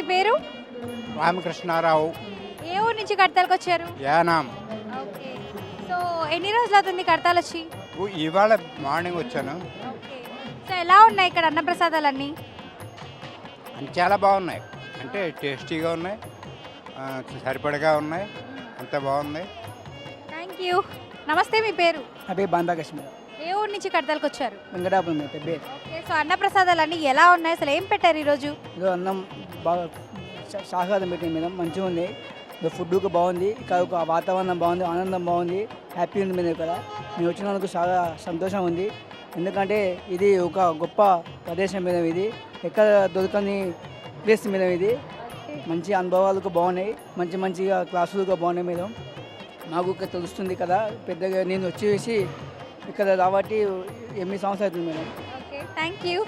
మీ పేరు? రామకృష్ణారావు. ఏ ఊరు నుంచి కడతాలకు వచ్చారు? యానాం. ఓకే. సో ఎన్ని రోజులు అవుతుంది కడతాలు వచ్చి ఇవాళ మార్నింగ్ వచ్చాను. ఓకే. సో ఎలా ఉన్నాయి ఇక్కడ అన్నప్రసాదాలన్నీ? అన్ని చాలా బాగున్నాయి. అంటే టేస్టీగా ఉన్నాయి. సరిపడగా ఉన్నాయి. అంత బాగుంది. Thank you. నమస్తే మీ పేరు? అదే బందా కశ్మీర్ ఏ ఊరు నుంచి కడతాలకు వచ్చారు? వెంకటాపురం మీద పెద్ద ఓకే సో అన్నప్రసాదాలన్నీ ఎలా ఉన్నాయి? అసలు ఏం పెట్టారు ఈరోజు? ఇదో అన్నం బాగా శా- శాకాహారం పెట్టింది మేడం మంచిగా ఉంది. ఇదో ఫుడ్ కూడా బాగుంది ఇక్కడ ఒక వాతావరణం బాగుంది ఆనందం బాగుంది హ్యాపీ ఉంది మీద ఇక్కడ. మేము వచ్చినందుకు చాలా సంతోషం ఉంది. ఎందుకంటే ఇది ఒక గొప్ప ప్రదేశం మీద ఇది. ఎక్కడ దొరకని ప్లేస్ మీద ఇది. మంచి అనుభవాలు కూడా బాగున్నాయి మంచి మంచిగా క్లాసులు కూడా బాగున్నాయి మేడం. నాకు తెలుస్తుంది కదా పెద్దగా నేను వచ్చేసి ఇక్కడ రాబట్టి ఎనిమిది సంవత్సరాలు అవుతుంది madam. Okay thank you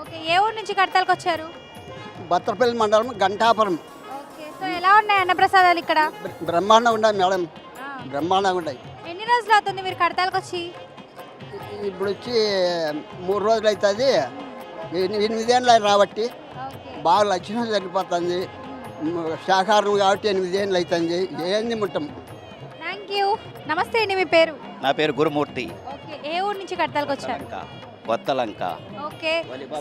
okay ఏ ఊరు నుంచి కడతాలకు వచ్చారు? బత్తరపల్లి మండలం గంటాపురం ఓకే సో ఎలా ఉన్నాయి అన్నప్రసాదాలు ఇక్కడ? బ్ర- బ్రహ్మాండంగా ఉన్నాయి మేడం. ఆ. బ్రహ్మాండంగా ఉన్నాయి. ఎన్ని రోజులు అవుతుంది మీరు కడతాలకు వచ్చి? ఇప్పుడు వచ్చి మూడు రోజులు అవుతుంది. ఎనిమిదేళ్ళు రాబట్టి ఓకే. బాగా లక్షణం సరిపోతుంది శాకాహారం కాబట్టి ఎనిమిదేళ్ళు అవుతుంది. ఏంది ముట్టం థ్యాంక్ యూ నమస్తే అండి మీ పేరు? నా పేరు గురుమూర్తి. ఓకే ఏ ఊరు నుంచి కడతాలకు వచ్చారు? కొత్త లంక ఓకే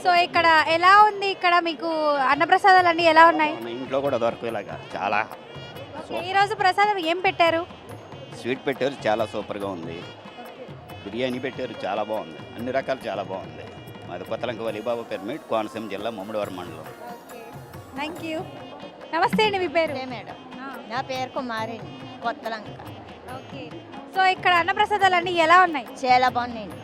సో ఇక్కడ ఎలా ఉంది ఇక్కడ మీకు అన్నప్రసాదాలు అన్నీ ఎలా ఉన్నాయి? మన ఇంట్లో కూడా దొరకలాగా చాలా. ఓకే ఈ రోజు ప్రసాదం ఏం పెట్టారు? స్వీట్ పెట్టారు చాలా సూపర్గా ఉంది. బిర్యానీ పెట్టారు చాలా బాగుంది. అన్ని రకాలు చాలా బాగుంది. మాది కొత్త లంక వలిబాబా పిరమిడ్ కోనసీమ జిల్లా ముమ్మడివారి మండలం. థ్యాంక్ యూ నమస్తే అండి మీ పేరు? మేడం. నా పేరు కుమారి కొత్త లంక ఓకే. సో ఇక్కడ అన్నప్రసాదాలు అన్నీ ఎలా ఉన్నాయి? చాలా బాగున్నాయండి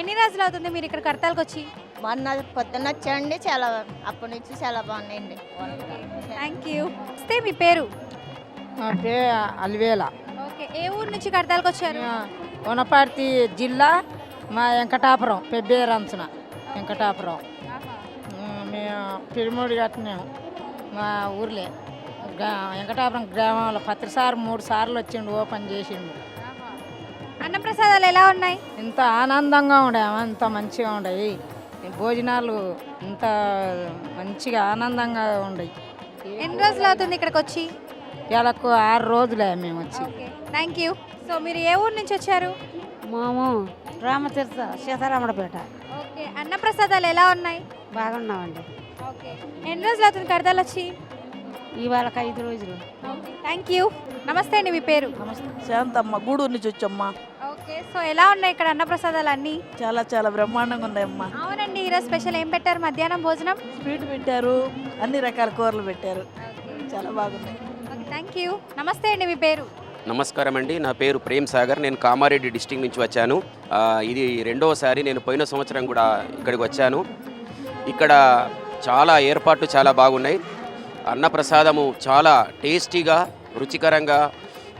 ఎన్ని రోజులు అవుతుంది మీరు ఇక్కడ కడతాలకు వచ్చి మొన్న పొద్దున్న వచ్చాండి చాలా అప్పటి నుంచి చాలా బాగున్నాయండి. Thank you. వస్తే మీ పేరు? నా పేరు అలివేల. ఓకే. ఏ ఊరు నుంచి కడతాలకు వచ్చారు వనపర్తి జిల్లా మా వెంకటాపురం పెబ్బేరంచున వెంకటాపురం. మేము పిరిముడి కట్టినాము మా ఊర్లే. వెంకటాపురం గ్రామంలో ప్రతిసారి మూడు సార్లు వచ్చిండు ఓపెన్ చేసిండు. అన్నప్రసాదాలు ఎలా ఉన్నాయి? ఇంత ఆనందంగా ఉండేవి అంత మంచిగా ఉండయి ఈ భోజనాలు ఇంత మంచిగా ఆనందంగా ఉండయి ఎన్ని రోజులు అవుతుంది ఇక్కడికి వచ్చి? ఇలాకు ఆరు రోజులే మేము వచ్చి. Thank you. సో మీరు ఏ ఊరు నుంచి వచ్చారు? మేము రామతీర్థ సీతారామడపేట ఓకే అన్నప్రసాదాలు ఎలా ఉన్నాయి? బాగున్నామండి ఓకే ఎన్ని రోజులు అవుతుంది కడతాలు వచ్చి? ఇవాళకి ఐదు రోజులు. థ్యాంక్ యూ నమస్తే అండి మీ పేరు? శాంతమ్మ గూడూరు నుంచి వచ్చమ్మా. ఓకే సో ఎలా ఉన్నాయి ఇక్కడ అన్నప్రసాదాలు అన్నీ చాలా చాలా బ్రహ్మాండంగా ఉన్నాయమ్మా. అవునండి ఈరోజు స్పెషల్ ఏం పెట్టారు? మధ్యాహ్నం భోజనం? స్వీట్ పెట్టారు అన్ని రకాల కూరలు పెట్టారు. చాలా బాగున్నాయి. ఓకే థ్యాంక్ యూ నమస్తే అండి మీ పేరు? నమస్కారం అండి నా పేరు ప్రేమ్ సాగర్. నేను కామారెడ్డి డిస్టిక్ నుంచి వచ్చాను. ఇది రెండవసారి నేను పోయిన సంవత్సరం కూడా ఇక్కడికి వచ్చాను. ఇక్కడ చాలా ఏర్పాట్లు చాలా బాగున్నాయి. అన్నప్రసాదము చాలా టేస్టీగా రుచికరంగా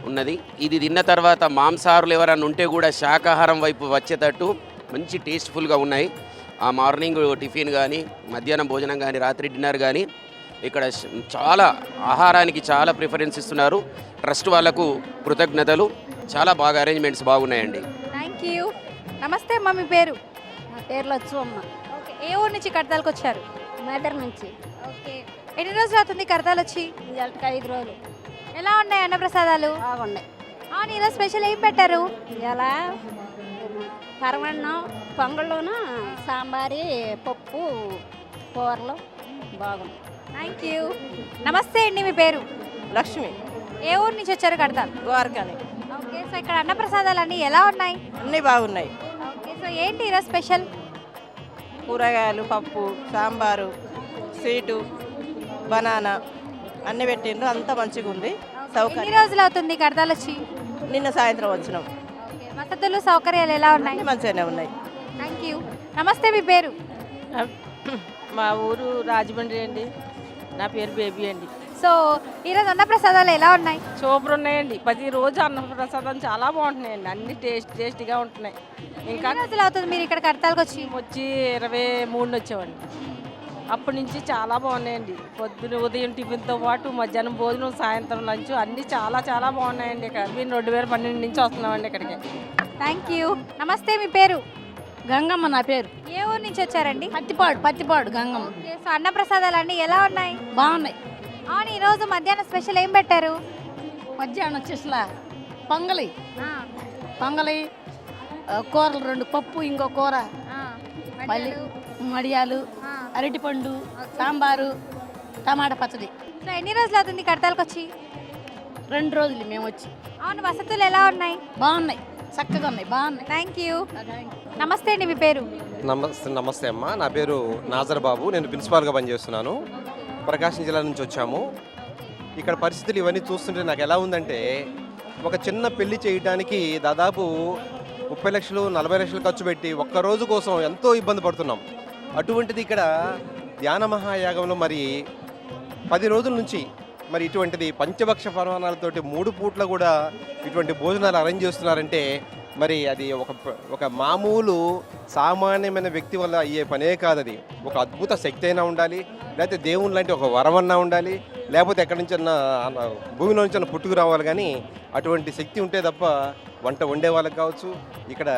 ఉన్నది. ఇది తిన్న తర్వాత మాంసాహారులు ఎవరైనా ఉంటే కూడా శాకాహారం వైపు వచ్చేటట్టు మంచి టేస్ట్ఫుల్గా ఉన్నాయి. ఆ మార్నింగ్ టిఫిన్ కానీ మధ్యాహ్నం భోజనం కానీ రాత్రి డిన్నర్ కానీ ఇక్కడ చాలా ఆహారానికి చాలా ప్రిఫరెన్స్ ఇస్తున్నారు. ట్రస్ట్ వాళ్ళకు కృతజ్ఞతలు. చాలా బాగా అరేంజ్మెంట్స్ బాగున్నాయండి. థ్యాంక్ యూ నమస్తే అమ్మ మీ పేరు? నా పేర్లు వచ్చు అమ్మ. ఓకే ఏ ఊరు నుంచి కడతాలకు వచ్చారు మెదర్ నుంచి. ఓకే. ఎన్ని రోజులు అవుతుంది కడతాలు వచ్చి? ఇవాళకి ఐదు రోజులు. ఎలా ఉన్నాయి అన్నప్రసాదాలు? బాగున్నాయి అవును ఈరోజు స్పెషల్ ఏం పెట్టారు? ఇలా పరమన్నం పొంగళ్ళును సాంబారి పప్పు కూరలు. బాగున్నాయి. థ్యాంక్ యూ నమస్తే అండి మీ పేరు? లక్ష్మి. ఏ ఊరు నుంచి వచ్చారు కడతాలు ద్వారకాని. ఓకే సో ఇక్కడ అన్నప్రసాదాలు అన్నీ ఎలా ఉన్నాయి? అన్నీ బాగున్నాయి. ఓకే సో ఏంటి ఈరోజు స్పెషల్? కూరగాయలు పప్పు సాంబారు స్వీటు. బనానా అన్నీ పెట్టిండ్రు అంతా మంచిగా ఉంది. ఎన్ని సౌకర్యం రోజులు అవుతుంది కడతాలు వచ్చి? నిన్న సాయంత్రం వచ్చినాం. వసతులు సౌకర్యాలు ఎలా ఉన్నాయి? అన్నీ మంచిగానే ఉన్నాయి. థ్యాంక్ యూ నమస్తే మీ పేరు? మా ఊరు రాజమండ్రి అండి. నా పేరు బేబీ అండి. సో ఈరోజు అన్నప్రసాదాలు ఎలా ఉన్నాయి? సూపర్ ఉన్నాయండి. ప్రతిరోజు అన్నప్రసాదం చాలా బాగుంటున్నాయండి. అన్ని టేస్ట్ టేస్టీగా ఉంటున్నాయి. ఇంకా ఎన్ని రోజులు అవుతుంది మీరు ఇక్కడ కడతాలకు వచ్చి? వచ్చి ఇరవై మూడున వచ్చామండి. అప్పటి నుంచి చాలా బాగున్నాయండి. పొద్దున ఉదయం టిఫిన్తో పాటు మధ్యాహ్నం భోజనం సాయంత్రం లంచ్ అన్నీ చాలా చాలా బాగున్నాయండి. ఇక్కడ మేము రెండు వేల పన్నెండు నుంచి వస్తున్నామండి ఇక్కడికి. థ్యాంక్ యూ నమస్తే మీ పేరు? గంగమ్మ నా పేరు. ఏ ఊరు నుంచి వచ్చారండి? పత్తిపాడు పత్తిపాడు గంగమ్మ. సో అన్నప్రసాదాలు అన్నీ ఎలా ఉన్నాయి? బాగున్నాయి. అవును ఈరోజు మధ్యాహ్నం స్పెషల్ ఏం పెట్టారు? మధ్యాహ్నం వచ్చేసలా పొంగలి. ఆ, పొంగలి కూరలు రెండు పప్పు ఇంకో కూర. ఆ, మళ్ళీ. మడియాలు. అరటిపండు సాంబారు టమాటా పచ్చడి. ఎన్ని రోజులు అవుతుంది కడతాలకు వచ్చి? రెండు రోజులు మేము వచ్చి. అవును వసతులు ఎలా ఉన్నాయి? బాగున్నాయి. చక్కగా ఉన్నాయి. బాగున్నాయి. థ్యాంక్ యూ నమస్తే అండి మీ పేరు? నమస్తే నమస్తే అమ్మ. నా పేరు నాజర్ బాబు. నేను ప్రిన్సిపాల్గా పనిచేస్తున్నాను. ప్రకాశం జిల్లా నుంచి వచ్చాము. ఇక్కడ పరిస్థితులు ఇవన్నీ చూస్తుంటే నాకు ఎలా ఉందంటే ఒక చిన్న పెళ్ళి చేయడానికి దాదాపు ముప్పై లక్షలు నలభై లక్షలు ఖర్చు పెట్టి ఒక్క రోజు కోసం ఎంతో ఇబ్బంది పడుతున్నాం. అటువంటిది ఇక్కడ ధ్యాన మహాయాగంలో మరి పది రోజుల నుంచి మరి ఇటువంటిది పంచభక్ష పరమాణాలతోటి మూడు పూట్ల కూడా ఇటువంటి భోజనాలు అరేంజ్ చేస్తున్నారంటే మరి అది ఒక ఒక మామూలు సామాన్యమైన వ్యక్తి వల్ల అయ్యే పనే కాదు అది. ఒక అద్భుత శక్తి అయినా ఉండాలి లేకపోతే దేవుని లాంటి ఒక వరమన్నా ఉండాలి లేకపోతే ఎక్కడి నుంచి భూమిలో నుంచి అన్న పుట్టుకు రావాలి కానీ అటువంటి శక్తి ఉంటే తప్ప వంట వండే వాళ్ళకి కావచ్చు. ఇక్కడ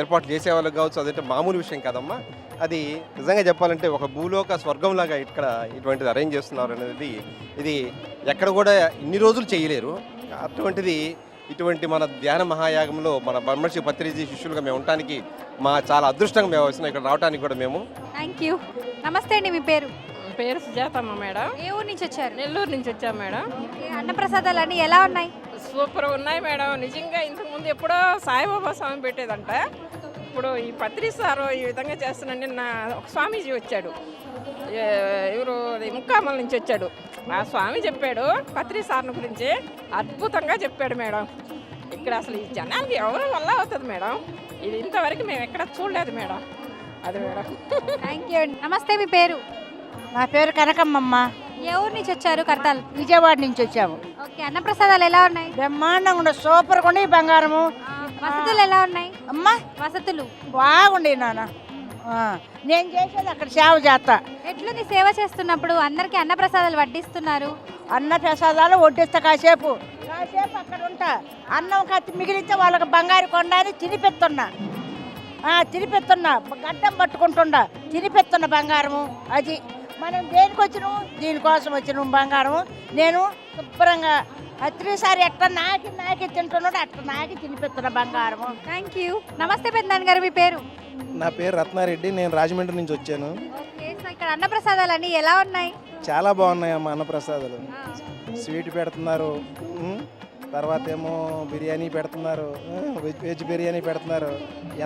ఏర్పాటు చేసే వాళ్ళకి కావచ్చు అదంటే మామూలు విషయం కాదమ్మా. అది నిజంగా చెప్పాలంటే ఒక భూలోక స్వర్గంలాగా ఇక్కడ ఇటువంటిది అరేంజ్ చేస్తున్నారు అనేది ఇది ఎక్కడ కూడా ఇన్ని రోజులు చేయలేరు. అటువంటిది ఇటువంటి మన ధ్యాన మహాయాగంలో మన బ్రహ్మర్షి పత్రిజీ శిష్యులుగా మేము ఉండటానికి మా చాలా అదృష్టంగా మేము వచ్చినాం. ఇక్కడ రావడానికి కూడా మేము. థ్యాంక్ యూ నమస్తే అండి మీ పేరు? పేరు సుజాతమ్మ మేడం. ఏ ఊరు నుంచి వచ్చారు? నెల్లూరు నుంచి వచ్చాం మేడం. అన్నప్రసాదాలు అన్నీ ఎలా ఉన్నాయి? సూపర్ ఉన్నాయి మేడం. నిజంగా ఇంతకుముందు ఎప్పుడో సాయిబాబా స్వామి పెట్టేదంట. ఇప్పుడు ఈ పత్రి సారు ఈ విధంగా చేస్తున్న నిన్న ఒక స్వామీజీ వచ్చాడు. ఎవరు ముక్కామల నుంచి వచ్చాడు. ఆ స్వామి చెప్పాడు పత్రి సార్ని గురించి అద్భుతంగా చెప్పాడు మేడం. ఇక్కడ అసలు ఈ జనాలకి ఎవరి వల్ల అవుతుంది మేడం? ఇది ఇంతవరకు మేము ఎక్కడ చూడలేదు మేడం. అది మేడం. థ్యాంక్ యూ అండి నమస్తే మీ పేరు? నా పేరు కనకమ్మమ్మ. ఏ ఊరు నుంచి వచ్చారు కడతాల్ విజయవాడ నుంచి వచ్చాము. ఓకే అన్నప్రసాదాలు ఎలా ఉన్నాయి? బ్రహ్మాండంగా ఉండే సూపర్గా ఉండే బంగారము. వసతులు ఎలా ఉన్నాయి? అమ్మా. వసతులు. బాగుండే నాన్న. ఆ, నేను చేసేది అక్కడ సేవ చేస్తా. ఎట్లుంది సేవ చేస్తున్నప్పుడు? అందరికీ అన్నప్రసాదాలు వడ్డిస్తున్నారు. అన్న ప్రసాదాలు వడ్డిస్తా కాసేపు. కాసేపు అక్కడ ఉంటా. అన్నం కత్తి మిగిలితే వాళ్ళకి బంగారు కొండ అని తినిపెత్తున్నా. ఆ, తినిపెత్తున్నా. గడ్డం పట్టుకుంటుండా. తినిపెత్తున్న బంగారము. అది. మనం దేనికి వచ్చినాము దీనికోసం వచ్చినాము బంగారము నేను శుభ్రంగా అత్రిసారి ఎట్లా నాకి నాకి తింటున్నాడు అట్లా నాకి తినిపెత్తున్న బంగారము థ్యాంక్ యూ నమస్తే పెద్దనాన్న గారు మీ పేరు? నా పేరు రత్నారెడ్డి నేను రాజమండ్రి నుంచి వచ్చాను. ఓకే సో ఇక్కడ అన్నప్రసాదాలు అన్నీ ఎలా ఉన్నాయి? చాలా బాగున్నాయి అమ్మ అన్నప్రసాదాలు స్వీట్ పెడుతున్నారు. ఉమ్, తర్వాత ఏమో బిర్యానీ పెడుతున్నారు వెజ్ వెజ్ బిర్యానీ పెడుతున్నారు.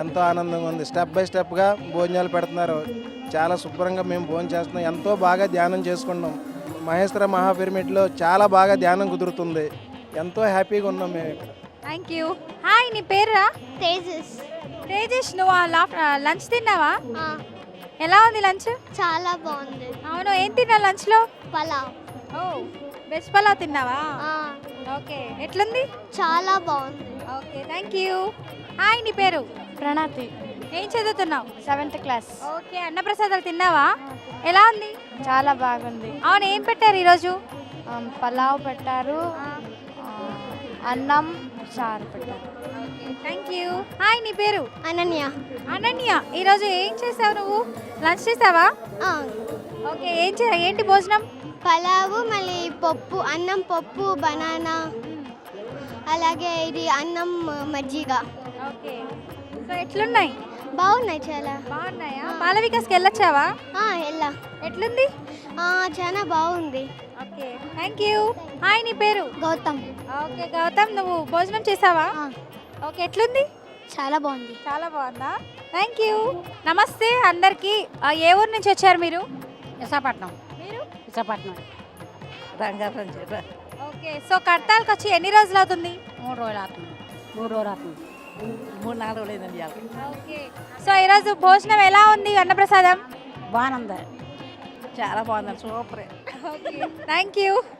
ఎంతో ఆనందంగా ఉంది. స్టెప్ బై స్టెప్గా భోజనాలు పెడుతున్నారు. చాలా శుభ్రంగా మేము భోజనం చేస్తున్నాం. ఎంతో బాగా ధ్యానం చేసుకున్నాం. మహేశ్వర మహాపిరమిడ్లో చాలా బాగా ధ్యానం కుదురుతుంది. ఎంతో హ్యాపీగా ఉన్నాం మేము ఇక్కడ. థ్యాంక్ యూ హాయ్ నీ పేరురా తేజస్. తేజేష్ నువ్వు లంచ్ తిన్నావా? ఎలా ఉంది లంచ్? చాలా బాగుంది. అవును ఏం తిన్నావు లంచ్లో? పలావ్. ఓ వెజ్ పలావ్ తిన్నావా? ఓకే ఎట్లుంది? చాలా బాగుంది. ఓకే థ్యాంక్ యూ హాయ్ నీ పేరు? ప్రణాతి. ఏం చదువుతున్నావు? సెవెంత్ క్లాస్ ఓకే అన్నప్రసాదాలు తిన్నావా? ఎలా ఉంది? చాలా బాగుంది. అవును ఏం పెట్టారు ఈరోజు? పలావ్ పెట్టారు. అన్నం చారు పెట్టారు. థ్యాంక్ యూ హాయ్ నీ పేరు? అనన్య. అనన్య ఈరోజు ఏం చేసావు నువ్వు? లంచ్ చేసావా? ఓకే ఏం చే ఏంటి భోజనం? పలావు మళ్ళీ పప్పు అన్నం పప్పు బనానా. అలాగే ఇది అన్నం మజ్జిగ. ఓకే. సో ఎట్లున్నాయి? బాగున్నాయి చాలా. బాగున్నాయా? పాల వికాస్కి వెళ్ళొచ్చావా? ఆ, ఎలా ఎట్లుంది? ఆ, చాలా బాగుంది. ఓకే. Thank you. హాయ్ నీ పేరు? గౌతమ్. ఓకే గౌతమ్ నువ్వు భోజనం చేసావా? ఆ. ఓకే ఎట్లుంది? చాలా బాగుంది. చాలా బాగుందా? Thank you. నమస్తే అందరికీ. ఏ ఊరు నుంచి వచ్చారు మీరు? విశాఖపట్నం. మీరు విశాఖపట్నం. రంగారం ఓకే సో కడతాలకు వచ్చి ఎన్ని రోజులు అవుతుంది? మూడు రోజులు అవుతుంది. మూడు రోజులు అవుతుంది. మూడు నాలుగు రోజులు అయిందండి ఓకే సో ఈరోజు భోజనం ఎలా ఉంది అన్నప్రసాదం? బాగుంది. చాలా బాగుంది సూపర్. Thank you.